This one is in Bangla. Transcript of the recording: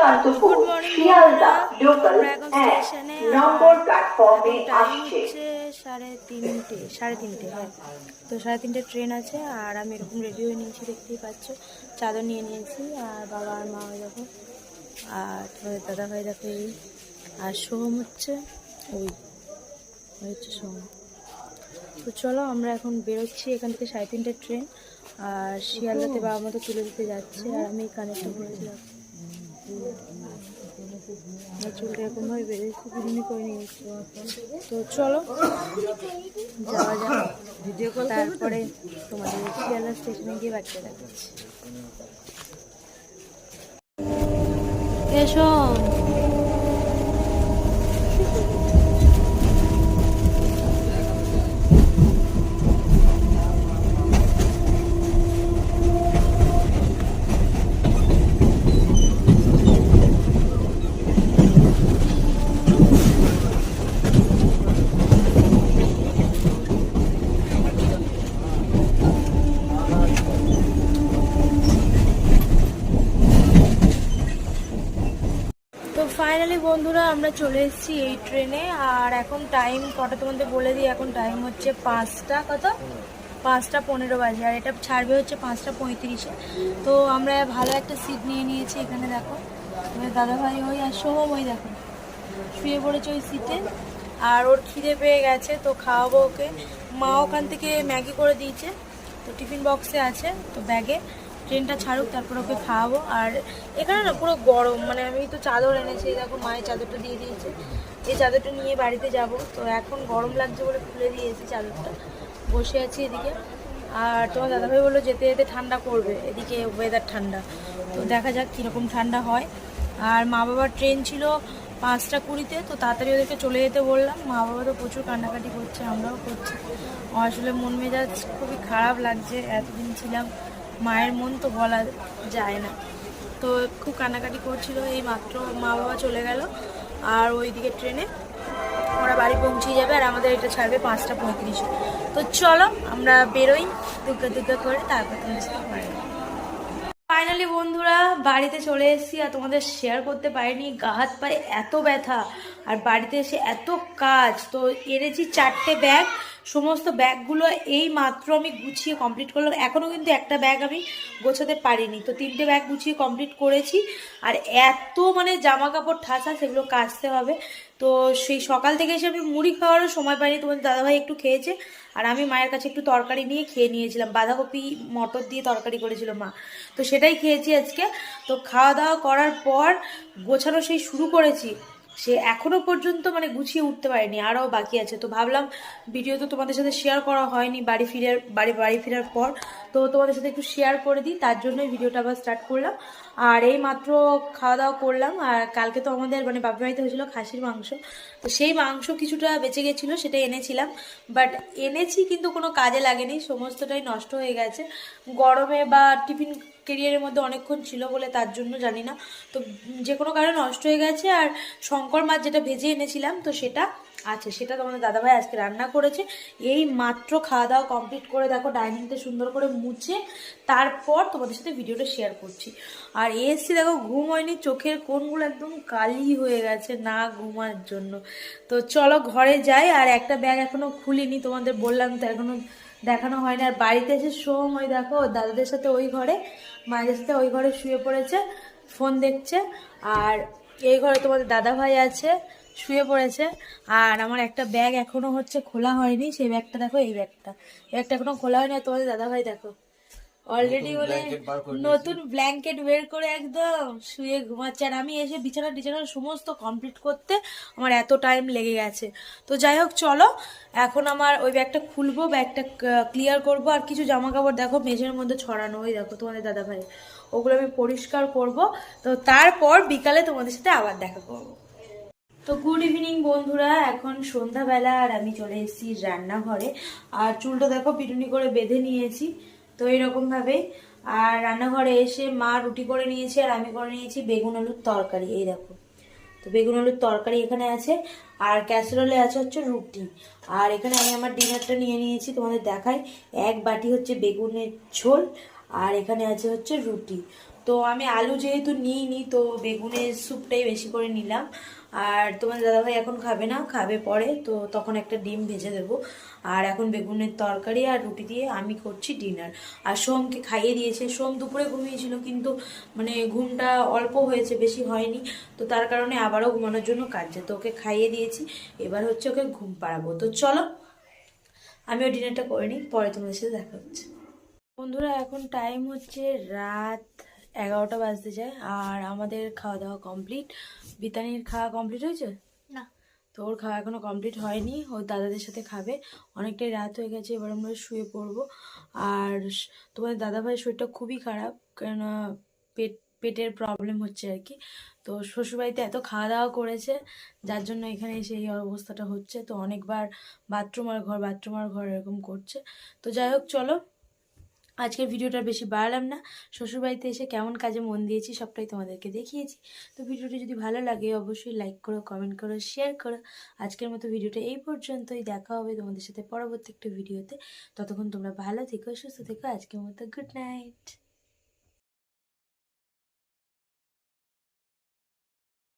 চন্দ্রপুর শিয়ালদা লোকাল এক নম্বর প্ল্যাটফর্মে টাইম আসছে। হচ্ছে সাড়ে তিনটে সাড়ে তিনটে হ্যাঁ। তো সাড়ে তিনটে ট্রেন আছে আর আমি এরকম রেডি হয়ে নিয়েছি দেখতেই পাচ্ছ। চাদর নিয়ে নিয়েছি আর বাবা আর মা দেখো। আর তোমাদের দাদা ভাই দেখো এই। আর সোহম হচ্ছে ওই হচ্ছে সোহম তো চলো আমরা এখন বেরোচ্ছি এখান থেকে সাড়ে তিনটে ট্রেন আর শিয়ালদাতে বাবা মতো তুলে দিতে যাচ্ছে আর আমি কানেক্টটা করেছিলাম আমার চুলটা এরকমভাবে বেড়েছে বিরিয়ানি করে নিয়েছি তো চলো, যাওয়া যাক। ভিডিও কল তারপরে তোমাদের শিয়ালদা স্টেশনে গিয়ে বাচ্চা দেখাচ্ছি এসো তো ফাইনালি বন্ধুরা, আমরা চলে এসেছি এই ট্রেনে আর এখন টাইম কটা তোমাদের বলে দিই, এখন টাইম হচ্ছে পাঁচটা, কত? পাঁচটা পনেরো বাজে। আর এটা ছাড়বে হচ্ছে পাঁচটা পঁয়ত্রিশে। তো আমরা ভালো একটা সিট নিয়ে নিয়েছি এখানে, দেখো। দাদাভাই ওই আর সোহম ওই দেখো। শুয়ে পড়েছে ওই সিটে আর ওর খিদে পেয়ে গেছে, তো খাওয়াবো ওকে। মা ওখান থেকে ম্যাগি করে দিয়েছে। তো টিফিন বক্সে আছে, তো ব্যাগে ট্রেনটা ছাড়ুক, তারপর ওকে খাওয়াবো। আর এখানে না পুরো গরম মানে আমি তো চাদর এনেছি দেখো মায়ের চাদরটা দিয়ে দিয়েছে। এই চাদরটা নিয়ে বাড়িতে যাব। তো এখন গরম লাগছে বলে খুলে দিয়েছি চাদরটা। বসে আছি এদিকে। আর তোমার দাদাভাই বলল যেতে যেতে ঠান্ডা করবে এদিকে ওয়েদার ঠান্ডা। তো দেখা যাক কীরকম ঠান্ডা হয়। আর মা বাবার ট্রেন ছিল পাঁচটা কুড়িতে, তো তাড়াতাড়ি ওদেরকে চলে যেতে বললাম। মা বাবা তো প্রচুর কান্নাকাটি করছে, আমরাও করছি। আসলে মন মেজাজ খুবই খারাপ লাগছে, এতদিন ছিলাম। মায়ের মন তো বলা যায় না। তো খুব কান্নাকাটি করছিল এই মাত্র মা বাবা চলে গেল আর ওই দিকে ট্রেনে ওরা বাড়ি পৌঁছে যাবে আর আমাদের এটা ছাড়বে পাঁচটা পঁয়ত্রিশে। তো চলো আমরা বেরোই দুগ্গা দুগ্গা করে তারপর তুমি সাথে ফাইনালি বন্ধুরা, বাড়িতে চলে এসেছি আর তোমাদের শেয়ার করতে পারিনি। গা হাত পায়ে এত ব্যথা আর বাড়িতে এসে এত কাজ। তো এনেছি চারটে ব্যাগ সমস্ত ব্যাগগুলো এই মাত্র আমি গুছিয়ে কমপ্লিট করলাম। এখনও কিন্তু একটা ব্যাগ আমি গোছাতে পারিনি। তো তিনটে ব্যাগ গুছিয়ে কমপ্লিট করেছি। আর এত মানে জামা কাপড় ঠাসা, সেগুলো কাচতে হবে। তো সেই সকাল থেকে এসে আমি মুড়ি খাওয়ারও সময় পাইনি। তোমাদের দাদাভাই একটু খেয়েছে আর আমি মায়ের কাছে একটু তরকারি নিয়ে খেয়ে নিয়েছিলাম। বাঁধাকপি, মটর দিয়ে তরকারি করেছিল মা। তো সেটাই খেয়েছি আজকে। তো খাওয়া দাওয়া করার পর গোছানো সেই শুরু করেছি। সে এখনও পর্যন্ত মানে গুছিয়ে উঠতে পারেনি, আরও বাকি আছে। তো ভাবলাম ভিডিও তো তোমাদের সাথে শেয়ার করা হয়নি, বাড়ি ফিরে বাড়ি বাড়ি ফেরার পর। তো তোমাদের সাথে একটু শেয়ার করে দিই, তার জন্যই ভিডিওটা আবার স্টার্ট করলাম। আর এই মাত্র খাওয়া দাওয়া করলাম, আর কালকে তো আমাদের মানে বাপের বাড়িতে হয়েছিল খাসির মাংস। তো সেই মাংস কিছুটা বেঁচে গেছিল, সেটা এনেছিলাম। বাট এনেছি কিন্তু কোনো কাজে লাগেনি, সমস্তটাই নষ্ট হয়ে গেছে। গরমে বা টিফিন কেরিয়ারের মধ্যে অনেকক্ষণ ছিল বলে তার জন্য জানি না। তো যে কোনো কারণে নষ্ট হয়ে গেছে আর শঙ্কর মাছ যেটা ভেজে এনেছিলাম, তো সেটা আছে, সেটা তোমাদের দাদাভাই আজকে রান্না করেছে। এই মাত্র খাওয়া দাওয়া কমপ্লিট করে দেখো ডাইনিংটা সুন্দর করে মুছে, তারপর তোমাদের সাথে ভিডিওটা শেয়ার করছি। আর এসছি দেখো, ঘুম হয়নি, চোখের কোনগুলো একদম কালি হয়ে গেছে না ঘুমার জন্য। তো চলো ঘরে যাই, আর একটা ব্যাগ এখনও খুলিনি, তোমাদের বললাম তো এখনও দেখানো হয় না আর বাড়িতে এসে সোম ওই দেখো, দাদাদের সাথে ওই ঘরে, মায়েদের সাথে ওই ঘরে শুয়ে পড়েছে, ফোন দেখছে। আর এই ঘরে তোমাদের দাদা ভাই আছে, শুয়ে পড়েছে। আর আমার একটা ব্যাগ এখনও হচ্ছে খোলা হয়নি, সেই ব্যাগটা দেখো, এই ব্যাগটা ব্যাগটা এখনও খোলা হয়নি, আর তোমাদের দাদা ভাই দেখো। অলরেডি বলে নতুন ব্ল্যাঙ্কেট বের করে একদম শুয়ে ঘুমাচ্ছে আর আমি এসে বিছানা টিছানা সমস্ত কমপ্লিট করতে আমার এত টাইম লেগে গেছে। তো যাই হোক চলো এখন আমার ওই ব্যাগটা খুলবো ব্যাগটা ক্লিয়ার করব। আর কিছু জামা কাপড় দেখো মেঝের মধ্যে ছড়ানো ওই দেখো তোমাদের দাদা ভাই ওগুলো আমি পরিষ্কার করব। তো তারপর বিকালে তোমাদের সাথে আবার দেখা করব। তো গুড ইভিনিং বন্ধুরা এখন সন্ধ্যাবেলা আর আমি চলে এসেছি রান্নাঘরে। আর চুলটা দেখো পিটুনি করে বেঁধে নিয়েছি। তো এইরকম ভাবে আর রান্নাঘরে এসে মা রুটি করে নিয়েছে আর আমি করে নিয়েছি বেগুন আলুর তরকারি, এই দেখো। তো বেগুন আলুর তরকারি এখানে আছে আর ক্যাসেরোলে আছে হচ্ছে রুটি। আর এখানে আমি আমার ডিনারটা নিয়ে নিয়েছি, তোমাদের দেখাই। এক বাটি হচ্ছে বেগুনের ঝোল আর এখানে আছে হচ্ছে রুটি। তো আমি আলু যেহেতু নিইনি, তো বেগুনের স্যুপটাই বেশি করে নিলাম। আর তোমার দাদাভাই এখন খাবে না, খাবে পরে, তো তখন একটা ডিম ভেজে দেবো। আর এখন বেগুনের তরকারি আর রুটি দিয়ে আমি করছি ডিনার আর সোমকে খাইয়ে দিয়েছে। সোম দুপুরে ঘুমিয়েছিল, কিন্তু মানে ঘুমটা অল্প হয়েছে, বেশি হয়নি। তো তার কারণে আবারও ঘুমানোর জন্য কাটছে তো ওকে খাইয়ে দিয়েছি। এবার হচ্ছে ওকে ঘুম পাড়াবো। তো চলো, আমিও ডিনারটা করে নিই, পরে তোমাদের সাথে দেখা হচ্ছে। বন্ধুরা, এখন টাইম হচ্ছে রাত এগারোটা বাজতে যায় আর আমাদের খাওয়া দাওয়া কমপ্লিট বিতানির খাওয়া কমপ্লিট হয়েছে? না। তো ওর খাওয়া এখনও কমপ্লিট হয়নি? ওর দাদাদের সাথে খাবে। অনেকটাই রাত হয়ে গেছে এবার আমরা শুয়ে পড়ব। আর তোমাদের দাদাভাইয়ের শরীরটা খুবই খারাপ কেননা পেট পেটের প্রবলেম হচ্ছে আর কি। তো শ্বশুরবাড়িতে এত খাওয়া দাওয়া করেছে যার জন্য এখানে এসে এই অবস্থাটা হচ্ছে। তো অনেকবার বাথরুম আর ঘর বাথরুম আর ঘর এরকম করছে। তো যাই হোক চলো। আজকের ভিডিওটা বেশি বাড়ালাম না। শ্বশুরবাড়িতে এসে কেমন কাজে মন দিয়েছি সবটাই তোমাদেরকে দেখিয়েছি। তো ভিডিওটি যদি ভালো লাগে অবশ্যই লাইক করো কমেন্ট করো শেয়ার করো। আজকের মতো ভিডিওটা এই পর্যন্তই। দেখা হবে তোমাদের সাথে পরবর্তী একটা ভিডিওতে। ততক্ষণ তোমরা ভালো থেকো, সুস্থ থেকো। আজকের মতো গুড নাইট